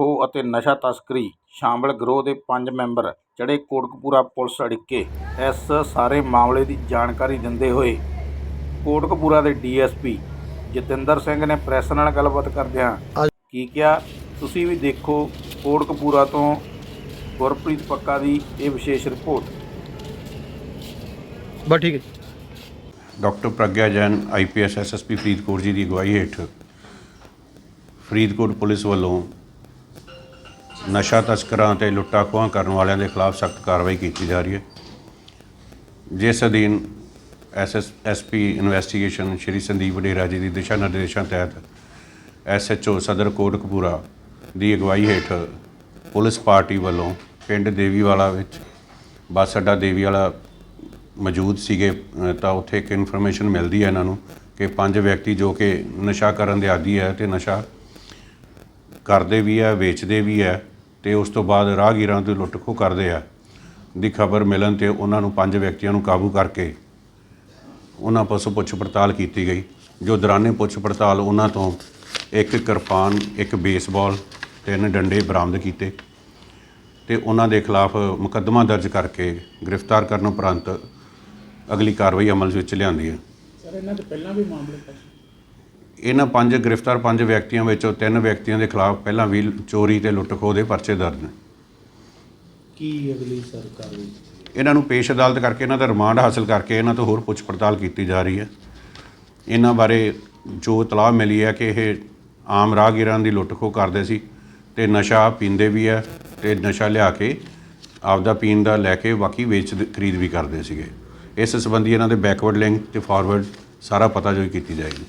ਖੋਹ ਅਤੇ ਨਸ਼ਾ ਤਸਕਰੀ ਸ਼ਾਮਲ ਗਰੋਹ ਦੇ ਪੰਜ ਮੈਂਬਰ ਚੜ੍ਹੇ ਕੋਟਕਪੂਰਾ ਪੁਲਿਸ ਅੜਿੱਕੇ ਇਸ ਸਾਰੇ ਮਾਮਲੇ ਦੀ ਜਾਣਕਾਰੀ ਦਿੰਦੇ ਹੋਏ ਕੋਟਕਪੂਰਾ ਦੇ ਡੀਐਸਪੀ ਜਤਿੰਦਰ ਸਿੰਘ ਨੇ ਪ੍ਰੈਸ ਨਾਲ ਗੱਲਬਾਤ ਕਰਦਿਆਂ ਕੀ ਕਿਹਾ ਤੁਸੀਂ ਵੀ ਦੇਖੋ ਕੋਟਕਪੂਰਾ ਤੋਂ ਗੁਰਪ੍ਰੀਤ ਪੱਕਾ ਦੀ ਇਹ ਵਿਸ਼ੇਸ਼ ਰਿਪੋਰਟ. ਬਸ ਠੀਕ ਹੈ doctor Pragya Jain IPS SSP Faridkot ji ਦੀ ਅਗਵਾਈ ਹੇਠ ਫਰੀਦਕੋਟ ਪੁਲਿਸ ਵੱਲੋਂ ਨਸ਼ਾ ਤਸਕਰਾਂ ਤੇ ਲੁੱਟਾਂ ਖੋਹਾਂ ਕਰਨ ਵਾਲਿਆਂ ਦੇ ਖਿਲਾਫ ਸਖਤ ਕਾਰਵਾਈ ਕੀਤੀ ਜਾ ਰਹੀ ਹੈ। ਜਿਸ ਅਧੀਨ SS SP investigation Shri Sandeep Vadera ji ਦੀ ਦਿਸ਼ਾ ਨਿਰਦੇਸ਼ਾਂ ਤਹਿਤ ਐਸਐਚਓ ਸਦਰ ਕੋਟਕਪੂਰਾ ਦੀ ਅਗਵਾਈ ਹੇਠ ਪੁਲਿਸ ਪਾਰਟੀ ਵੱਲੋਂ ਪਿੰਡ ਦੇਵੀਵਾਲਾ ਵਿੱਚ ਬੱਸ ਅੱਡਾ ਦੇਵੀਵਾਲਾ ਮੌਜੂਦ ਸੀਗੇ ਤਾਂ ਉੱਥੇ ਇੱਕ ਇਨਫੋਰਮੇਸ਼ਨ ਮਿਲਦੀ ਹੈ ਇਹਨਾਂ ਨੂੰ ਕਿ ਪੰਜ ਵਿਅਕਤੀ ਜੋ ਕਿ ਨਸ਼ਾ ਕਰਨ ਦੇ ਆਦੀ ਹੈ ਤੇ ਨਸ਼ਾ ਕਰਦੇ ਵੀ ਹੈ, ਵੇਚਦੇ ਵੀ ਹੈ ਤੇ ਉਸ ਤੋਂ ਬਾਅਦ ਰਾਹਗੀਰਾਂ ਤੋਂ ਲੁੱਟ ਖੋਹ ਕਰਦੇ ਆ। ਦੀ ਖਬਰ ਮਿਲਣ ਤੇ ਉਹਨਾਂ ਨੂੰ ਪੰਜ ਵਿਅਕਤੀਆਂ ਨੂੰ ਕਾਬੂ ਕਰਕੇ ਉਹਨਾਂ ਪਾਸੋਂ ਪੁੱਛ ਪੜਤਾਲ ਕੀਤੀ ਗਈ, ਜੋ ਦੌਰਾਨੇ ਪੁੱਛ ਪੜਤਾਲ ਉਹਨਾਂ ਤੋਂ ਇੱਕ ਕਿਰਪਾਨ, ਇੱਕ ਬੇਸਬਾਲ, ਤਿੰਨ ਡੰਡੇ ਬਰਾਮਦ ਕੀਤੇ ਤੇ ਉਹਨਾਂ ਦੇ ਖਿਲਾਫ ਮੁਕੱਦਮਾ ਦਰਜ ਕਰਕੇ ਗ੍ਰਿਫਤਾਰ ਕਰਨ ਉਪਰੰਤ ਅਗਲੀ ਕਾਰਵਾਈ ਅਮਲ ਵਿੱਚ ਲਿਆਂਦੀ ਹੈ। ਸਰ, ਇਹਨਾਂ ਦੇ ਪਹਿਲਾਂ ਵੀ ਮਾਮਲੇ ਇਹਨਾਂ ਪੰਜ ਗ੍ਰਿਫਤਾਰ ਪੰਜ ਵਿਅਕਤੀਆਂ ਵਿੱਚੋਂ ਤਿੰਨ ਵਿਅਕਤੀਆਂ ਦੇ ਖਿਲਾਫ ਪਹਿਲਾਂ ਵੀ ਚੋਰੀ ਤੇ ਲੁੱਟ ਖੋਹ ਦੇ ਪਰਚੇ ਦਰਜ ਨੇ। ਕੀ ਅਗਲੀ ਸਰ ਕਾਰਵਾਈ ਇਹਨਾਂ ਨੂੰ ਪੇਸ਼ ਅਦਾਲਤ ਕਰਕੇ ਇਹਨਾਂ ਦਾ ਰਿਮਾਂਡ ਹਾਸਲ ਕਰਕੇ ਇਹਨਾਂ ਤੋਂ ਹੋਰ ਪੁੱਛ ਪੜਤਾਲ ਕੀਤੀ ਜਾ ਰਹੀ ਹੈ। ਇਹਨਾਂ ਬਾਰੇ ਜੋ ਇਤਲਾਹ ਮਿਲੀ ਹੈ ਕਿ ਇਹ ਆਮ ਰਾਹਗੀਰਾਂ ਦੀ ਲੁੱਟ ਖੋਹ ਕਰਦੇ ਸੀ ਤੇ ਨਸ਼ਾ ਪੀਂਦੇ ਵੀ ਹੈ ਤੇ ਨਸ਼ਾ ਲਿਆ ਕੇ ਆਪਦਾ ਪੀਣ ਦਾ ਲੈ ਕੇ ਬਾਕੀ ਵੇਚ ਖਰੀਦ ਵੀ ਕਰਦੇ ਸੀਗੇ। ਇਸ ਸੰਬੰਧੀ ਇਹਨਾਂ ਦੇ ਬੈਕਵਰਡ ਲਿੰਕ ਤੇ ਫਾਰਵਰਡ ਸਾਰਾ ਪਤਾ ਜੋ ਕੀਤੀ ਜਾਏਗੀ।